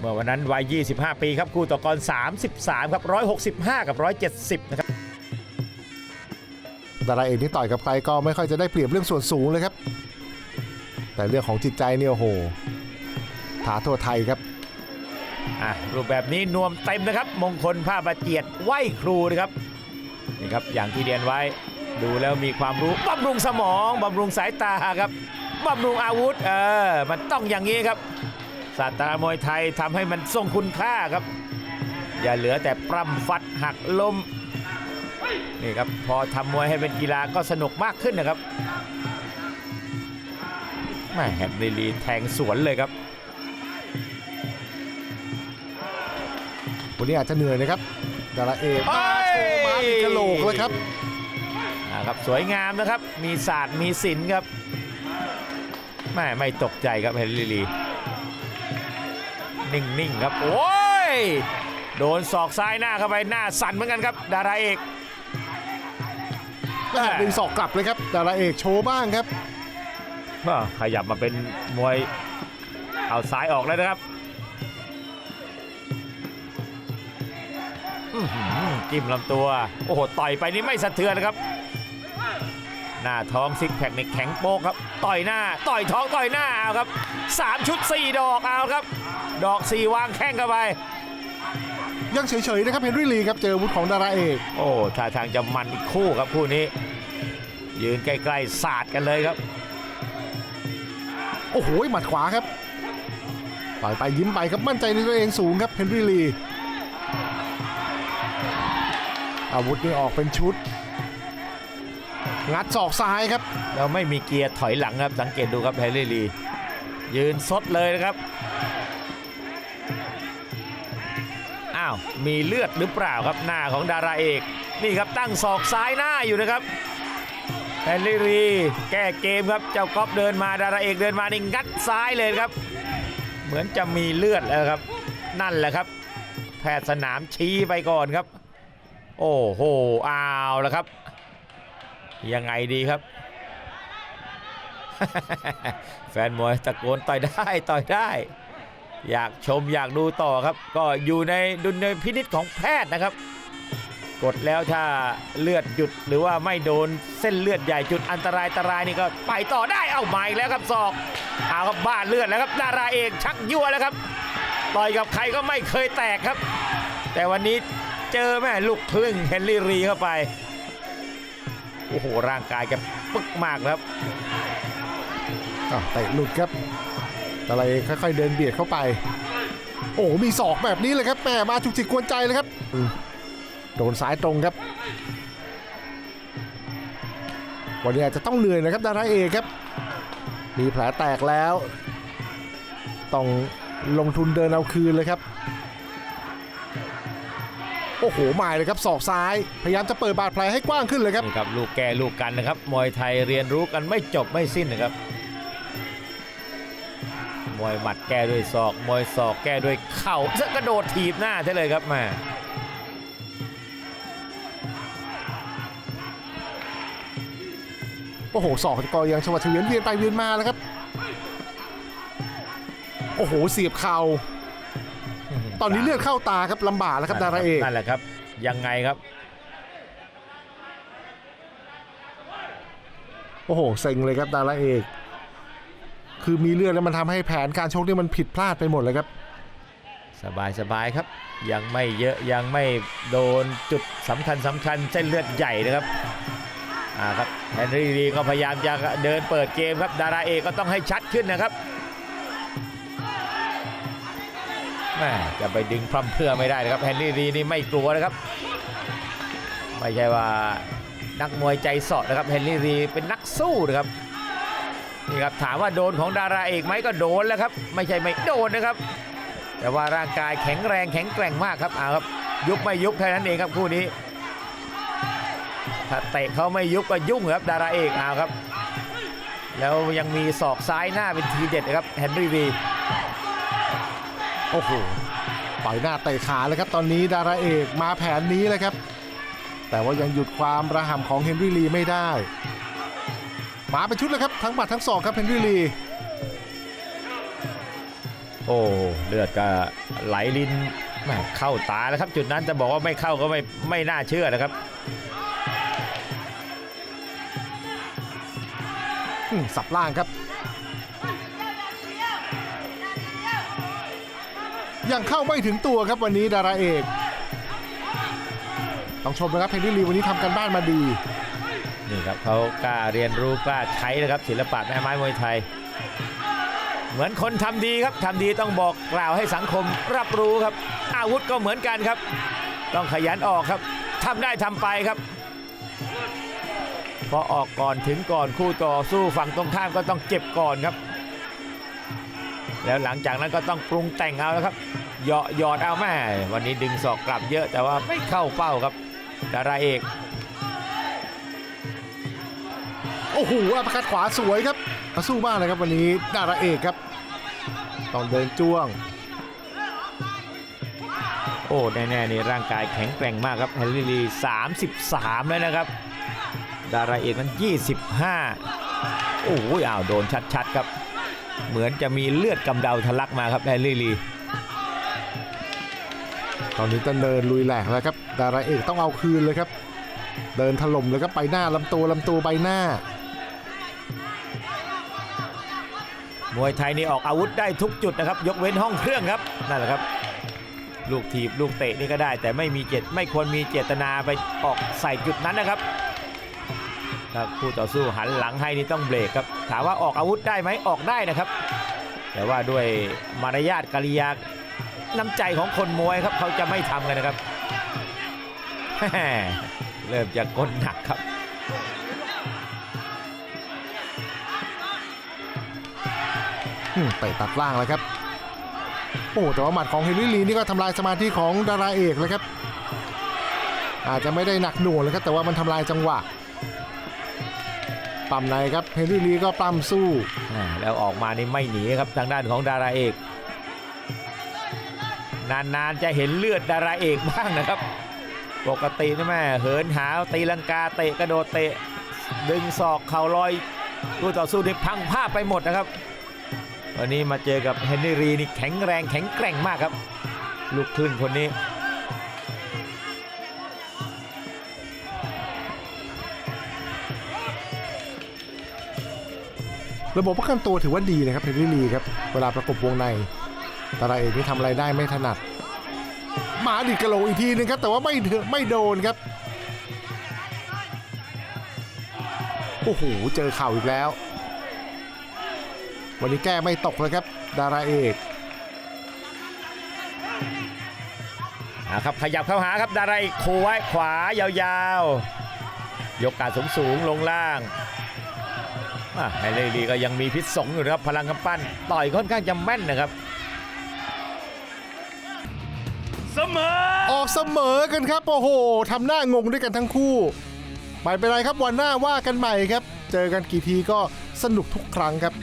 เมื่อวันนั้นวัย 25 ปีครับคู่ต่อกร 33 ครับ 165 กับ 170 นะครับดาราเอกที่ต่อยกับใครก็ไม่ค่อยจะได้เปรียบเรื่องส่วนสูงเลยครับ แต่เรื่องของจิตใจเนี่ยโอ้โหถาทั่วไทยครับอะรูปแบบนี้นวมเต็มนะครับ มงคลผ้าประเจียดไหวครูนะครับนี่ครับอย่างที่เรียนไว้ดูแล้วมีความรู้บำรุงสมองบำรุงสายตาครับบำรุงอาวุธเออมันต้องอย่างนี้ครับ ศาสตรามวยไทยทำให้มันทรงคุณค่าครับ อย่าเหลือแต่ปล้ำฟัดหักลมนี่ครับพอทำมวยให้เป็นกีฬาก็สนุกมากขึ้นนะครับแม่แฮมลีลีแทงสวนเลยครับวันนี้อาจจะเหนื่อยนะครับดาราเอกเฮ้ยโชว์มาติดกระโหลกแล้วครับอ่าครับสวยงามนะครับ มีศาสตร์มีศิลป์ครับไม่ไม่ตกใจครับเฮนรี่ลี นิ่งๆครับ โอ้ย โดนศอกซ้ายหน้าเข้าไปหน้าสั่นเหมือนกันครับ ดาราเอกแม่ดึงศอกกลับเลยครับ ดาราเอกโชว์บ้างครับก็ขยับมาเป็นมวยเอาซ้ายออกแล้วนะครับอื้อหือจิ้มลำตัว โอ้โห ต่อยไปนี่ไม่สะเทือนนะครับ หน้าท้องซิกแพคในแข็งโป๊กครับ ต่อยหน้า ต่อยท้อง ต่อยหน้าเอาครับ 3 ชุด 4 ดอกเอาครับ ดอก4วางแข้งเข้าไป ยังเฉยๆนะครับเฮนรี่ลีครับเจออาวุธของดาราเอก โอ้ท่าทางจะมันอีกคู่ครับคู่นี้ ยืนใกล้ๆสาดกันเลยครับ โอ้โหหมัดขวาครับต่อยไปยิ้มไปครับมั่นใจในตัวเองสูงครับเฮนรี่ลีอาวุธนี่ออกเป็นชุด งัดศอกซ้ายครับ เราไม่มีเกียร์ถอยหลังครับ สังเกตดูครับแฮร์รี่ลี ยืนซดเลยนะครับาวมีเลือดหรือเปล่าครับหน้าของดาราเอก นี่ครับตั้งศอกซ้ายหน้าอยู่นะครับแฮร์รี่ลีแก้เกมครับเจ้าก๊อฟเดินมาดาราเอกเดินมานี่งัดซ้ายเลยครับ เหมือนจะมีเลือดแล้วครับ นั่นแหละครับ แพทย์สนามชี้ไปก่อนครับ โอ้โหอ้าวแล้วครับ ยังไงดีครับ แฟนมวยตะโกนต่อยได้ต่อยได้ อยากชมอยากดูต่อครับ ก็อยู่ในดุลยพินิษของแพทย์นะครับ กดแล้วถ้าเลือดหยุดหรือว่าไม่โดนเส้นเลือดใหญ่จุดอันตรายอันตรายนี่ก็ไปต่อได้เอาใหม่แล้วครับศอกเอาครับบ้าเลือดแล้วครับดาราเอกชักยั่วแล้วครับต่อยกับใครก็ไม่เคยแตกครับ แต่วันนี้เจอแม่ลูกครึ่งเฮนรี่รีเข้าไปโอ้โหร่างกายแกปึกมากครับอ้าวเตะหลุดครับ ดารค่อยๆเดินเบียดเข้าไป โอ้มีศอกแบบนี้เลยครับแหมมาจุกจิกกวนใจเลยครับโดนซ้ายตรงครับ วันนี้อาจจะต้องเหนื่อยนะครับดาราเอกครับ มีแผลแตกแล้ว ต้องลงทุนเดินเอาคืนเลยครับ โอ้โหหมายเลยครับศอกซ้าย พยายามจะเปิดบาดแผลให้กว้างขึ้นเลยครับนี่ครับ ลูกแก่ลูกกันนะครับมวยไทยเรียนรู้กันไม่จบไม่สิ้นนะครับ มวยหมัดแก้ด้วยศอกมวยศอกแก้ด้วยเข่าจะกระโดดถีบหน้าใช่เลยครับแมาโอ้โหศอกก็ยังชวัดเฉวียนเวียนไปเวียนมาแล้วครับ โอ้โหเสียบเข่าตอนนี้เลือดเข้าตาครับลำบากแล้วครับดาราเอกนั่นแหละครับ ยังไงครับ โอ้โหเซ็งเลยครับดาราเอก คือมีเลือดแล้วมันทำให้แผนการชกนี่มันผิดพลาดไปหมดเลยครับ สบายสบายครับ ยังไม่เยอะยังไม่โดนจุดสำคัญสำคัญเส้นเลือดใหญ่นะครับอ่าครับแฮนรี่ลีก็พยายามจะเดินเปิดเกมครับดาราเอกก็ต้องให้ชัดขึ้นนะครับแม่จะไปดึงพร่ำเพรื่อไม่ได้นะครับแฮนรี่ลีนี่ไม่กลัวนะครับ ไม่ใช่ว่านักมวยใจสาะนะครับแฮนรี่ลีเป็นนักสู้นะครับ ครับถามว่าโดนของดาราเอกไหมก็โดนแล้วครับ ไม่ใช่ไม่โดนนะครับ แต่ว่าร่างกายแข็งแรงแข็งแกร่งมากครับเอาครับ ยุบไม่ยุบแค่นั้นเองครับคู่นี้ถ้าเตะเขาไม่ยุบก็ยุ่งครับดาราเอกเอาครับ แล้วยังมีศอกซ้ายหน้าเป็นทีเด็ดนะครับเฮนรี่วีโอ้โหต่อยหน้าเตะขาเลยครับ ตอนนี้ดาราเอกมาแผนนี้เลยครับ แต่ว่ายังหยุดความระห่ำของเฮนรี่ลีไม่ได้ มาเป็นชุดเลยครับทั้งหมัดทั้งศอกครับเฮนรี่ลีโโอ้เลือดก็ไหลลินแม่เข้าตาแล้วครับจุดนั้นจะบอกว่าไม่เข้าก็ไม่ไม่น่าเชื่อนะครับอืมสับล่างครับ ยังเข้าไม่ถึงตัวครับวันนี้ดาราเอก ต้องชมนะครับเพนนีลีวันนี้ทำกันบ้านมาดี นี่ครับเขากล้าเรียนรู้กล้าใช้นะครับศิลปะแม่ไม้มวยไทย เหมือนคนทำดีครับทำดีต้องบอกกล่าวให้สังคมรับรู้ครับ อาวุธก็เหมือนกันครับ ต้องขยันออกครับทำได้ทำไปครับพอออกก่อนถึงก่อนคู่ต่อสู้ฝั่งตรงข้ามก็ต้องเจ็บก่อนครับ แล้วหลังจากนั้นก็ต้องปรุงแต่งเอาแล้วครับเหยาะหยอดเอาแม่วันนี้ดึงศอกกลับเยอะแต่ว่าไม่เข้าเป้าครับดาราเอก โอ้โหอัปคัดขวาสวยครับมาสู้มากเลยครับวันนี้ดาราเอกครับต้องเดินจ้วง โอ้แน่ๆนี่ร่างกายแข็งแกร่งมากครับแฮร์รี่ลี33 แล้วนะครับ ดาราเอกนั้น25 โอ้ยอ้าวโดนชัดๆครับ เหมือนจะมีเลือดกำเดาทะลักมาครับแฮร์รี่ลีตอนนี้จะเดินลุยแหลกแล้วครับ ดาราเอกต้องเอาคืนเลยครับ เดินถล่มเลยครับไปหน้าลำตัวลำตัวใบหน้า มวยไทยนี่ออกอาวุธได้ทุกจุดนะครับ ยกเว้นห้องเครื่องครับนั่นแหละครับลูกถีบลูกเตะนี่ก็ได้ แต่ไม่มีเจตไม่ควรมีเจตนาไปออกใส่จุดนั้นนะครับถ้าคู่ต่อสู้หันหลังให้นี่ต้องเบรกครับถามว่าออกอาวุธได้ไหมออกได้นะครับ แต่ว่าด้วยมารยาทกริยาน้ำใจของคนมวยครับเขาจะไม่ทำกันนะครับเริ่มจะก้นหนักครับ ไปตัดล่างแล้วครับ โอ้แต่ว่าหมัดของเฮนรี่ลีนี่ก็ทำลายสมาธิของดาราเอกเลยครับ อาจจะไม่ได้หนักหน่วงเลยครับแต่ว่ามันทำลายจังหวะปั๊มในครับเฮนรี่ลีก็ปั๊มสู้แล้วออกมานี่ไม่หนีครับทางด้านของดาราเอก นานๆจะเห็นเลือดดาราเอกบ้างนะครับ ปกตินี่แม่เหินหาวตีลังกาเตะกระโดดเตะ ดึงศอกเข่าลอยคู่ต่อสู้นี่พังภาพไปหมดนะครับ วันนี้มาเจอกับเฮนรี่รีนี่แข็งแรงแข็งแกร่งมากครับ ลูกครึ่งคนนี้ระบบป้องกันตัวถือว่าดีนะครับเฮนรี่ลีครับ เวลาประกบวงในดาราเอกนี่ทำอะไรได้ไม่ถนัด มาดิกระโหลกอีกทีนึงครับ แต่ว่าไม่เถอไม่โดนครับ โอ้โห เจอเข่าอีกแล้ว วันนี้แก้ไม่ตกเลยครับ ดาราเอกอ่าครับขยับเข้าหาครับดาราเอกโคไว้ขวายาวๆ ยกการสูงสูงๆลงล่างอะไฮเลลีก็ยังมีพิษสงอยู่นะครับ พลังกำปั้นต่อยค่อนข้างจะแม่นนะครับออกเสมอกันครับ โอ้โหทำหน้างงด้วยกันทั้งคู่ ไม่เป็นไรครับวันหน้าว่ากันใหม่ครับ เจอกันกี่ทีก็สนุกทุกครั้งครับ